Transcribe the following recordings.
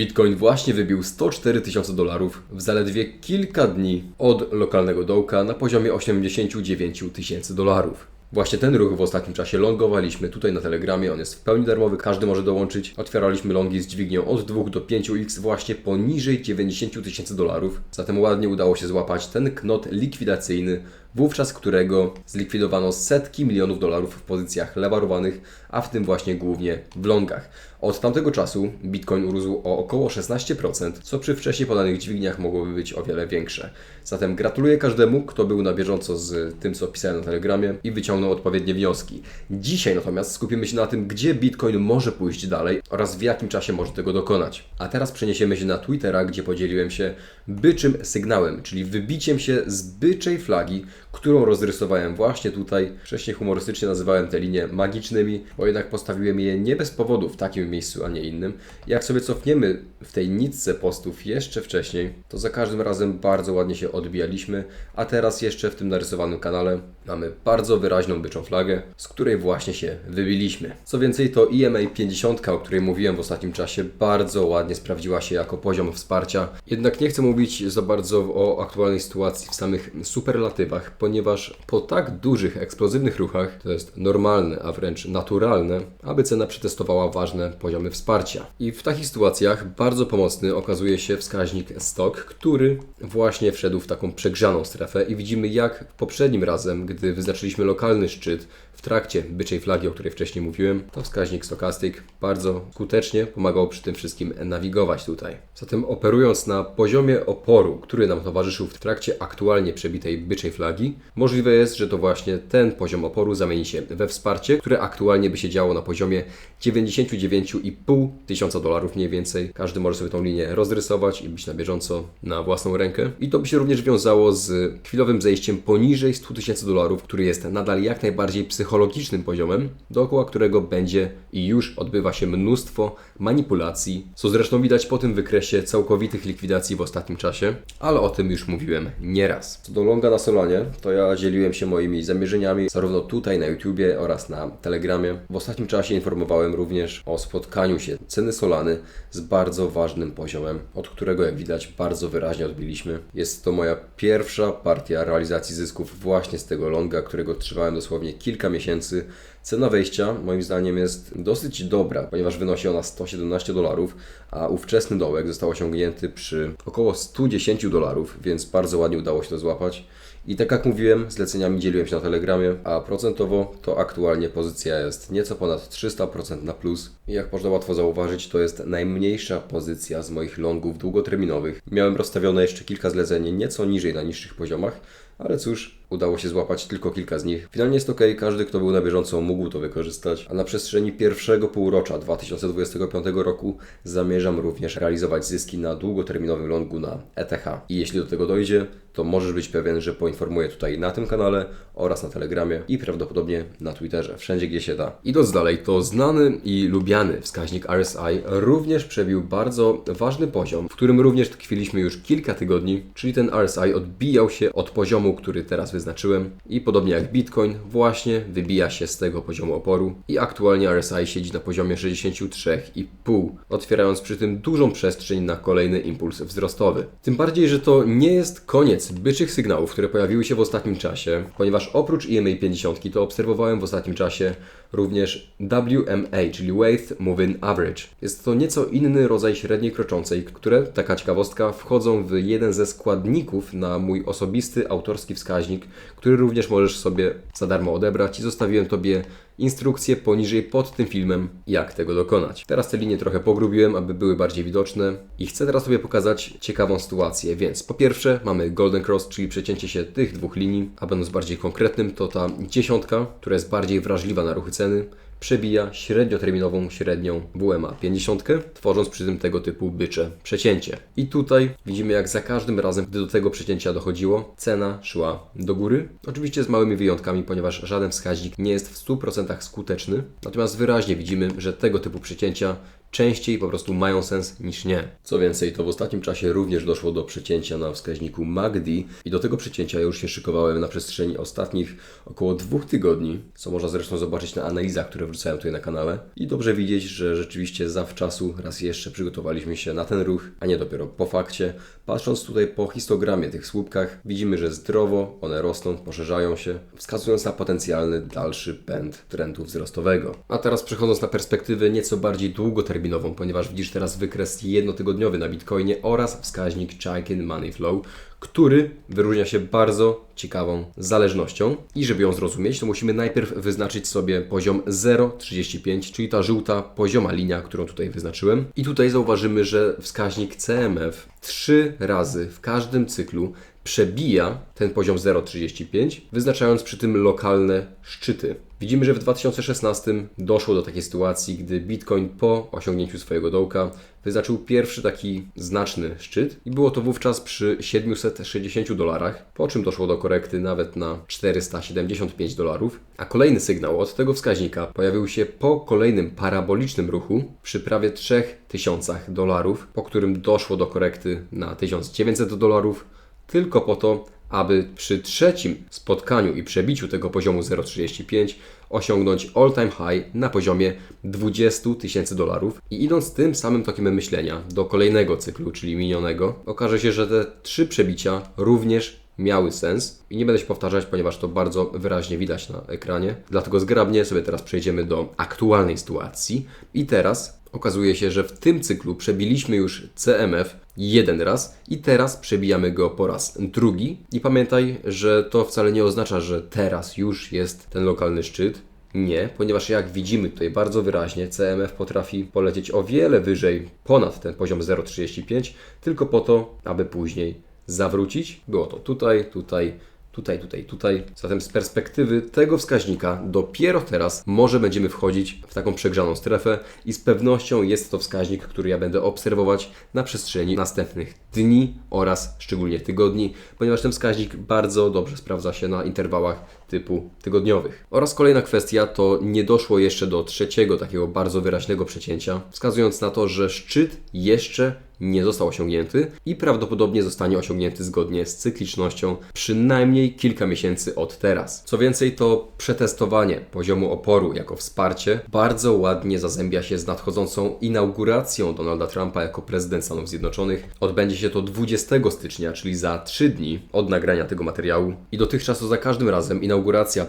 Bitcoin właśnie wybił 104 tysiące dolarów w zaledwie kilka dni od lokalnego dołka na poziomie 89 tysięcy dolarów. Właśnie ten ruch w ostatnim czasie longowaliśmy tutaj na Telegramie, on jest w pełni darmowy, każdy może dołączyć. Otwieraliśmy longi z dźwignią od 2 do 5x właśnie poniżej 90 tysięcy dolarów. Zatem ładnie udało się złapać ten knot likwidacyjny, wówczas którego zlikwidowano setki milionów dolarów w pozycjach lewarowanych, a w tym właśnie głównie w longach. Od tamtego czasu Bitcoin urósł o około 16%, co przy wcześniej podanych dźwigniach mogłoby być o wiele większe. Zatem gratuluję każdemu, kto był na bieżąco z tym, co pisałem na Telegramie i wyciągnął odpowiednie wnioski. Dzisiaj natomiast skupimy się na tym, gdzie Bitcoin może pójść dalej oraz w jakim czasie może tego dokonać. A teraz przeniesiemy się na Twittera, gdzie podzieliłem się byczym sygnałem, czyli wybiciem się z byczej flagi, którą rozrysowałem właśnie tutaj. Wcześniej humorystycznie nazywałem te linie magicznymi, bo jednak postawiłem je nie bez powodu w takim miejscu, a nie innym. Jak sobie cofniemy w tej nitce postów jeszcze wcześniej, to za każdym razem bardzo ładnie się odbijaliśmy, a teraz jeszcze w tym narysowanym kanale mamy bardzo wyraźną byczą flagę, z której właśnie się wybiliśmy. Co więcej, to EMA 50, o której mówiłem w ostatnim czasie, bardzo ładnie sprawdziła się jako poziom wsparcia. Jednak nie chcę mówić za bardzo o aktualnej sytuacji w samych superlatywach, ponieważ po tak dużych, eksplozywnych ruchach to jest normalne, a wręcz naturalne, aby cena przetestowała ważne poziomy wsparcia. I w takich sytuacjach bardzo pomocny okazuje się wskaźnik stok, który właśnie wszedł w taką przegrzaną strefę i widzimy jak poprzednim razem, gdy wyznaczyliśmy lokalny szczyt w trakcie byczej flagi, o której wcześniej mówiłem, to wskaźnik stochastic bardzo skutecznie pomagał przy tym wszystkim nawigować tutaj. Zatem operując na poziomie oporu, który nam towarzyszył w trakcie aktualnie przebitej byczej flagi, możliwe jest, że to właśnie ten poziom oporu zamieni się we wsparcie, które aktualnie by się działo na poziomie 99,5 tysiąca dolarów mniej więcej. Każdy może sobie tą linię rozrysować i być na bieżąco na własną rękę. I to by się również wiązało z chwilowym zejściem poniżej 100 tysięcy dolarów, który jest nadal jak najbardziej psychologicznym poziomem, dookoła którego będzie i już odbywa się mnóstwo manipulacji, co zresztą widać po tym wykresie całkowitych likwidacji w ostatnim czasie, ale o tym już mówiłem nieraz. Co do longa na Solanie, to ja dzieliłem się moimi zamierzeniami zarówno tutaj na YouTubie oraz na Telegramie. W ostatnim czasie informowałem również o spotkaniu się ceny Solany z bardzo ważnym poziomem, od którego jak widać bardzo wyraźnie odbiliśmy. Jest to moja pierwsza partia realizacji zysków właśnie z tego longa, którego trzymałem dosłownie kilka miesięcy. Cena wejścia moim zdaniem jest dosyć dobra, ponieważ wynosi ona 117 dolarów, a ówczesny dołek został osiągnięty przy około 110 dolarów, więc bardzo ładnie udało się to złapać. I tak jak mówiłem, zleceniami dzieliłem się na Telegramie, a procentowo to aktualnie pozycja jest nieco ponad 300% na plus. I jak można łatwo zauważyć, to jest najmniejsza pozycja z moich longów długoterminowych. Miałem rozstawione jeszcze kilka zleceń nieco niżej na niższych poziomach, ale cóż, udało się złapać tylko kilka z nich. Finalnie jest ok, każdy kto był na bieżąco mógł to wykorzystać, a na przestrzeni pierwszego półrocza 2025 roku zamierzam również realizować zyski na długoterminowym longu na ETH. I jeśli do tego dojdzie, to możesz być pewien, że poinformuję tutaj na tym kanale oraz na Telegramie i prawdopodobnie na Twitterze, wszędzie gdzie się da. Idąc dalej, to znany i lubiany wskaźnik RSI również przebił bardzo ważny poziom, w którym również tkwiliśmy już kilka tygodni, czyli ten RSI odbijał się od poziomu, który teraz wyznaczyłem i podobnie jak Bitcoin, właśnie wybija się z tego poziomu oporu i aktualnie RSI siedzi na poziomie 63,5, otwierając przy tym dużą przestrzeń na kolejny impuls wzrostowy. Tym bardziej, że to nie jest koniec byczych sygnałów, które pojawiły się w ostatnim czasie, ponieważ oprócz EMA 50 to obserwowałem w ostatnim czasie również WMA, czyli Weight Moving Average. Jest to nieco inny rodzaj średniej kroczącej, które, taka ciekawostka, wchodzą w jeden ze składników na mój osobisty autorski wskaźnik, który również możesz sobie za darmo odebrać i zostawiłem Tobie instrukcję poniżej pod tym filmem, jak tego dokonać. Teraz te linie trochę pogrubiłem, aby były bardziej widoczne i chcę teraz Tobie pokazać ciekawą sytuację, więc po pierwsze mamy Golden Cross, czyli przecięcie się tych dwóch linii, a będąc bardziej konkretnym, to ta dziesiątka, która jest bardziej wrażliwa na ruchy ceny, przebija średnioterminową średnią WMA 50, tworząc przy tym tego typu bycze przecięcie. I tutaj widzimy jak za każdym razem, gdy do tego przecięcia dochodziło, cena szła do góry. Oczywiście z małymi wyjątkami, ponieważ żaden wskaźnik nie jest w 100% skuteczny. Natomiast wyraźnie widzimy, że tego typu przecięcia częściej po prostu mają sens niż nie. Co więcej, to w ostatnim czasie również doszło do przecięcia na wskaźniku MACD i do tego przecięcia już się szykowałem na przestrzeni ostatnich około dwóch tygodni, co można zresztą zobaczyć na analizach, które wrzucałem tutaj na kanale. I dobrze widzieć, że rzeczywiście zawczasu raz jeszcze przygotowaliśmy się na ten ruch, a nie dopiero po fakcie. Patrząc tutaj po histogramie tych słupkach, widzimy, że zdrowo one rosną, poszerzają się, wskazując na potencjalny dalszy pęd trendu wzrostowego. A teraz przechodząc na perspektywę nieco bardziej długoterminową, ponieważ widzisz teraz wykres jednotygodniowy na Bitcoinie oraz wskaźnik Chaikin Money Flow, który wyróżnia się bardzo ciekawą zależnością. I żeby ją zrozumieć, to musimy najpierw wyznaczyć sobie poziom 0,35, czyli ta żółta pozioma linia, którą tutaj wyznaczyłem. I tutaj zauważymy, że wskaźnik CMF trzy razy w każdym cyklu przebija ten poziom 0,35, wyznaczając przy tym lokalne szczyty. Widzimy, że w 2016 doszło do takiej sytuacji, gdy Bitcoin po osiągnięciu swojego dołka wyznaczył pierwszy taki znaczny szczyt i było to wówczas przy 760 dolarach, po czym doszło do korekty nawet na 475 dolarów, a kolejny sygnał od tego wskaźnika pojawił się po kolejnym parabolicznym ruchu przy prawie 3000 dolarów, po którym doszło do korekty na 1900 dolarów, tylko po to, aby przy trzecim spotkaniu i przebiciu tego poziomu 0,35 osiągnąć all-time high na poziomie 20 tysięcy dolarów. I idąc tym samym tokiem myślenia do kolejnego cyklu, czyli minionego, okaże się, że te trzy przebicia również miały sens i nie będę się powtarzać, ponieważ to bardzo wyraźnie widać na ekranie. Dlatego zgrabnie sobie teraz przejdziemy do aktualnej sytuacji. I teraz okazuje się, że w tym cyklu przebiliśmy już CMF jeden raz i teraz przebijamy go po raz drugi. I pamiętaj, że to wcale nie oznacza, że teraz już jest ten lokalny szczyt. Nie, ponieważ jak widzimy tutaj bardzo wyraźnie, CMF potrafi polecieć o wiele wyżej ponad ten poziom 0,35, tylko po to, aby później zawrócić. Było to tutaj, tutaj, tutaj, tutaj, tutaj. Zatem z perspektywy tego wskaźnika dopiero teraz może będziemy wchodzić w taką przegrzaną strefę i z pewnością jest to wskaźnik, który ja będę obserwować na przestrzeni następnych dni oraz szczególnie tygodni, ponieważ ten wskaźnik bardzo dobrze sprawdza się na interwałach typu tygodniowych. Oraz kolejna kwestia to nie doszło jeszcze do trzeciego takiego bardzo wyraźnego przecięcia, wskazując na to, że szczyt jeszcze nie został osiągnięty i prawdopodobnie zostanie osiągnięty zgodnie z cyklicznością przynajmniej kilka miesięcy od teraz. Co więcej, to przetestowanie poziomu oporu jako wsparcie bardzo ładnie zazębia się z nadchodzącą inauguracją Donalda Trumpa jako prezydent Stanów Zjednoczonych. Odbędzie się to 20 stycznia, czyli za 3 dni od nagrania tego materiału i dotychczas to za każdym razem inauguracja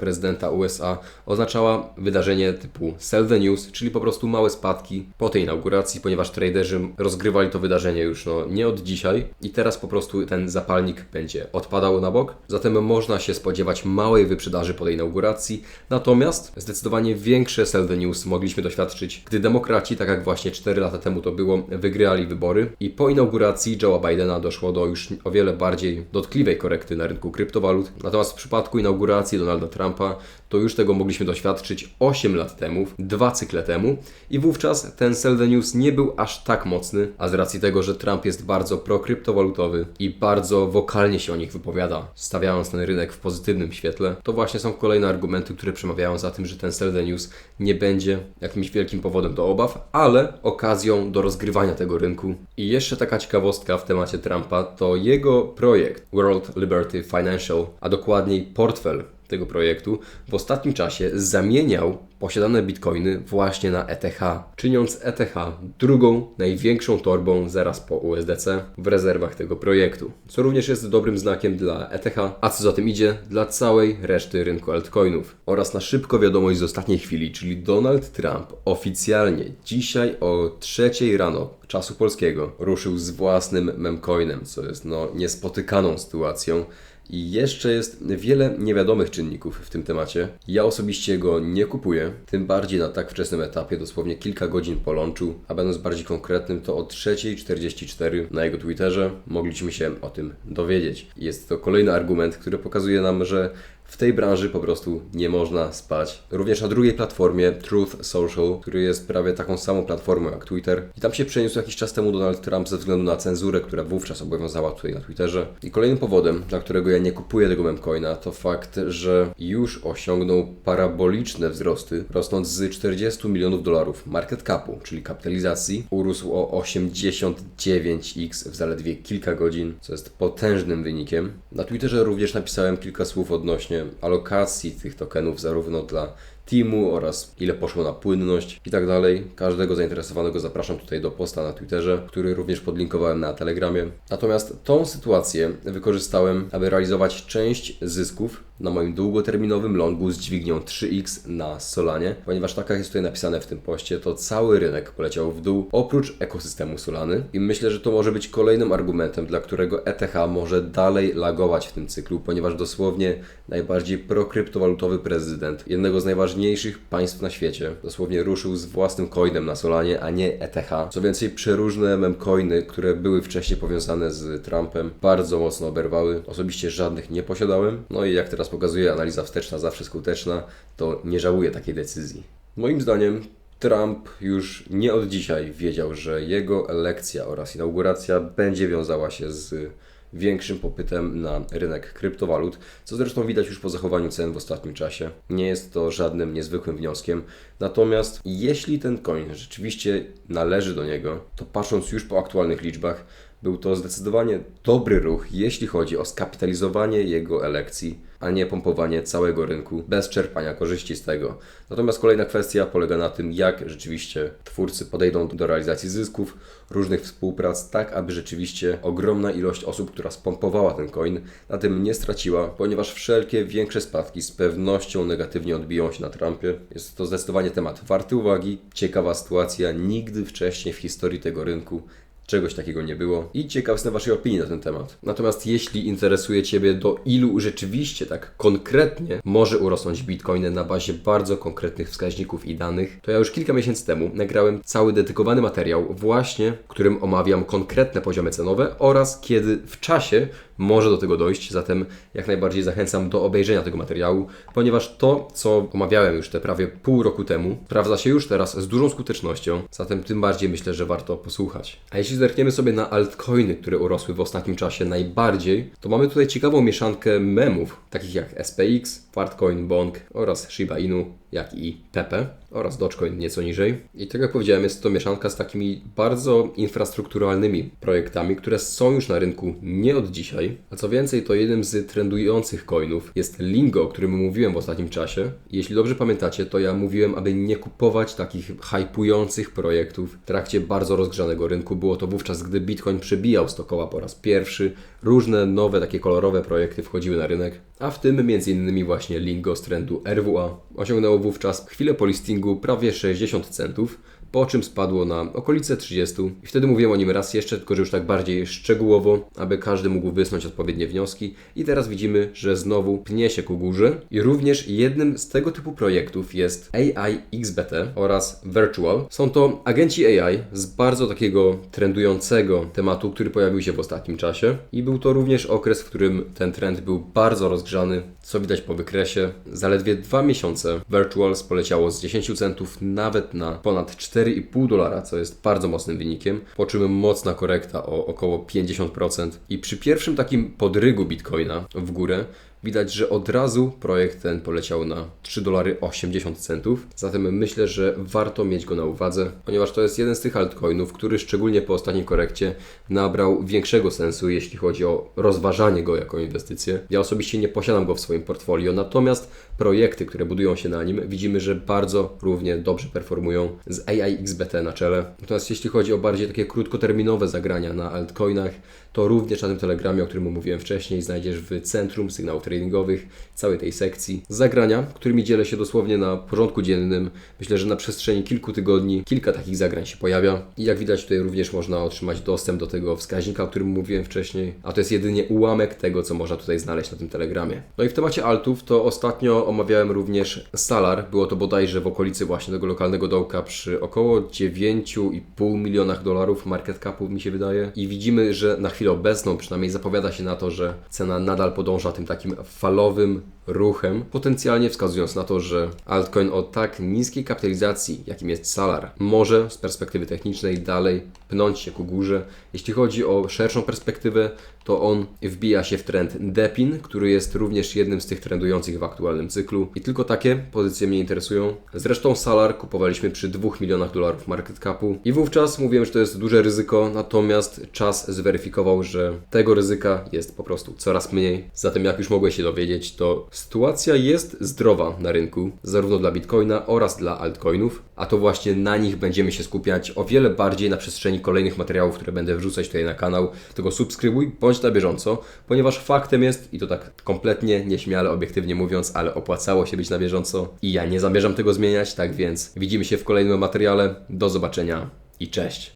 prezydenta USA oznaczała wydarzenie typu sell the news, czyli po prostu małe spadki po tej inauguracji, ponieważ traderzy rozgrywali to wydarzenie już no, nie od dzisiaj i teraz po prostu ten zapalnik będzie odpadał na bok. Zatem można się spodziewać małej wyprzedaży po tej inauguracji, natomiast zdecydowanie większe sell the news mogliśmy doświadczyć, gdy demokraci, tak jak właśnie 4 lata temu to było, wygrali wybory i po inauguracji Joe'a Bidena doszło do już o wiele bardziej dotkliwej korekty na rynku kryptowalut. Natomiast w przypadku inauguracji Donalda Trumpa to już tego mogliśmy doświadczyć 8 lat temu, dwa cykle temu i wówczas ten sell the news nie był aż tak mocny, a z racji tego że Trump jest bardzo prokryptowalutowy i bardzo wokalnie się o nich wypowiada, stawiając ten rynek w pozytywnym świetle, to właśnie są kolejne argumenty, które przemawiają za tym, że ten sell the news nie będzie jakimś wielkim powodem do obaw, ale okazją do rozgrywania tego rynku. I jeszcze taka ciekawostka w temacie Trumpa to jego projekt World Liberty Financial, a dokładniej portfel tego projektu w ostatnim czasie zamieniał posiadane bitcoiny właśnie na ETH, czyniąc ETH drugą największą torbą zaraz po USDC w rezerwach tego projektu, co również jest dobrym znakiem dla ETH, a co za tym idzie dla całej reszty rynku altcoinów. Oraz na szybko wiadomość z ostatniej chwili, czyli Donald Trump oficjalnie dzisiaj o trzeciej rano czasu polskiego ruszył z własnym memcoinem, co jest no niespotykaną sytuacją. I jeszcze jest wiele niewiadomych czynników w tym temacie. Ja osobiście go nie kupuję, tym bardziej na tak wczesnym etapie, dosłownie kilka godzin po launchu, a będąc bardziej konkretnym, to o 3.44 na jego Twitterze mogliśmy się o tym dowiedzieć. Jest to kolejny argument, który pokazuje nam, że W tej branży po prostu nie można spać. Również na drugiej platformie, Truth Social, który jest prawie taką samą platformą jak Twitter. I tam się przeniósł jakiś czas temu Donald Trump ze względu na cenzurę, która wówczas obowiązała tutaj na Twitterze. I kolejnym powodem, dla którego ja nie kupuję tego memcoina, to fakt, że już osiągnął paraboliczne wzrosty, rosnąc z 40 milionów dolarów market capu, czyli kapitalizacji, urósł o 89x w zaledwie kilka godzin, co jest potężnym wynikiem. Na Twitterze również napisałem kilka słów odnośnie alokacji tych tokenów, zarówno dla teamu oraz ile poszło na płynność i tak dalej. Każdego zainteresowanego zapraszam tutaj do posta na Twitterze, który również podlinkowałem na Telegramie. Natomiast tą sytuację wykorzystałem, aby realizować część zysków na moim długoterminowym longu z dźwignią 3x na Solanie, ponieważ tak jak jest tutaj napisane w tym poście, to cały rynek poleciał w dół oprócz ekosystemu Solany i myślę, że to może być kolejnym argumentem, dla którego ETH może dalej lagować w tym cyklu, ponieważ dosłownie najbardziej prokryptowalutowy prezydent jednego z najważniejszych państw na świecie dosłownie ruszył z własnym coinem na Solanie, a nie ETH. Co więcej, przeróżne memcoiny, które były wcześniej powiązane z Trumpem, bardzo mocno oberwały. Osobiście żadnych nie posiadałem. No i jak teraz pokazuje analiza wsteczna, zawsze skuteczna, to nie żałuję takiej decyzji. Moim zdaniem Trump już nie od dzisiaj wiedział, że jego elekcja oraz inauguracja będzie wiązała się z większym popytem na rynek kryptowalut, co zresztą widać już po zachowaniu cen w ostatnim czasie. Nie jest to żadnym niezwykłym wnioskiem. Natomiast jeśli ten coin rzeczywiście należy do niego, to patrząc już po aktualnych liczbach, był to zdecydowanie dobry ruch, jeśli chodzi o skapitalizowanie jego elekcji, a nie pompowanie całego rynku bez czerpania korzyści z tego. Natomiast kolejna kwestia polega na tym, jak rzeczywiście twórcy podejdą do realizacji zysków, różnych współprac, tak aby rzeczywiście ogromna ilość osób, która spompowała ten coin, na tym nie straciła, ponieważ wszelkie większe spadki z pewnością negatywnie odbiją się na Trumpie. Jest to zdecydowanie temat warty uwagi, ciekawa sytuacja, nigdy wcześniej w historii tego rynku Czegoś takiego nie było i ciekaw jestem Waszej opinii na ten temat. Natomiast jeśli interesuje Ciebie, do ilu rzeczywiście tak konkretnie może urosnąć Bitcoin na bazie bardzo konkretnych wskaźników i danych, to ja już kilka miesięcy temu nagrałem cały dedykowany materiał właśnie, w którym omawiam konkretne poziomy cenowe oraz kiedy w czasie może do tego dojść, zatem jak najbardziej zachęcam do obejrzenia tego materiału, ponieważ to, co omawiałem już te prawie pół roku temu, sprawdza się już teraz z dużą skutecznością, zatem tym bardziej myślę, że warto posłuchać. A jeśli zerkniemy sobie na altcoiny, które urosły w ostatnim czasie najbardziej, to mamy tutaj ciekawą mieszankę memów, takich jak SPX, Fartcoin, Bonk oraz Shiba Inu, jak i Pepe oraz Dogecoin nieco niżej. I tak jak powiedziałem, jest to mieszanka z takimi bardzo infrastrukturalnymi projektami, które są już na rynku nie od dzisiaj. A co więcej, to jednym z trendujących coinów jest Lingo, o którym mówiłem w ostatnim czasie. Jeśli dobrze pamiętacie, to ja mówiłem, aby nie kupować takich hypujących projektów w trakcie bardzo rozgrzanego rynku. Było to wówczas, gdy Bitcoin przebijał stokoła po raz pierwszy. Różne nowe, takie kolorowe projekty wchodziły na rynek, a w tym m.in. właśnie Lingo z trendu RWA osiągnęło wówczas chwilę po listingu prawie 60 centów, po czym spadło na okolice 30 i wtedy mówiłem o nim raz jeszcze, tylko że już tak bardziej szczegółowo, aby każdy mógł wysnuć odpowiednie wnioski i teraz widzimy, że znowu pnie się ku górze i również jednym z tego typu projektów jest AI XBT oraz Virtual. Są to agenci AI z bardzo takiego trendującego tematu, który pojawił się w ostatnim czasie i był to również okres, w którym ten trend był bardzo rozgrzany, co widać po wykresie. Zaledwie dwa miesiące Virtuals poleciało z 10 centów nawet na ponad 4 4,5 dolara, co jest bardzo mocnym wynikiem, po czym mocna korekta o około 50%. I przy pierwszym takim podrygu Bitcoina w górę Widać, że od razu projekt ten poleciał na 3 dolary 80 centów. Zatem myślę, że warto mieć go na uwadze, ponieważ to jest jeden z tych altcoinów, który szczególnie po ostatniej korekcie nabrał większego sensu, jeśli chodzi o rozważanie go jako inwestycję. Ja osobiście nie posiadam go w swoim portfolio, natomiast projekty, które budują się na nim, widzimy, że bardzo równie dobrze performują z AIXBT na czele. Natomiast jeśli chodzi o bardziej takie krótkoterminowe zagrania na altcoinach, to również na tym telegramie, o którym mówiłem wcześniej, znajdziesz w centrum sygnałów tradingowych całej tej sekcji zagrania, którymi dzielę się dosłownie na porządku dziennym. Myślę, że na przestrzeni kilku tygodni kilka takich zagrań się pojawia i jak widać tutaj również można otrzymać dostęp do tego wskaźnika, o którym mówiłem wcześniej, a to jest jedynie ułamek tego, co można tutaj znaleźć na tym telegramie. No i w temacie altów to ostatnio omawiałem również Salar, było to bodajże w okolicy właśnie tego lokalnego dołka przy około 9,5 milionach dolarów market capu mi się wydaje i widzimy, że na chwilę obecną przynajmniej zapowiada się na to, że cena nadal podąża tym takim falowym ruchem, potencjalnie wskazując na to, że altcoin o tak niskiej kapitalizacji, jakim jest Salar, może z perspektywy technicznej dalej pnąć się ku górze. Jeśli chodzi o szerszą perspektywę, to on wbija się w trend Depin, który jest również jednym z tych trendujących w aktualnym cyklu. I tylko takie pozycje mnie interesują. Zresztą Salar kupowaliśmy przy 2 milionach dolarów market capu i wówczas mówiłem, że to jest duże ryzyko, natomiast czas zweryfikował, że tego ryzyka jest po prostu coraz mniej. Zatem jak już mogłeś się dowiedzieć, to sytuacja jest zdrowa na rynku, zarówno dla Bitcoina oraz dla altcoinów, a to właśnie na nich będziemy się skupiać o wiele bardziej na przestrzeni kolejnych materiałów, które będę wrzucać tutaj na kanał. Tego subskrybuj, bądź na bieżąco, ponieważ faktem jest, i to tak kompletnie nieśmiale, obiektywnie mówiąc, ale opłacało się być na bieżąco i ja nie zamierzam tego zmieniać, tak więc widzimy się w kolejnym materiale. Do zobaczenia i cześć!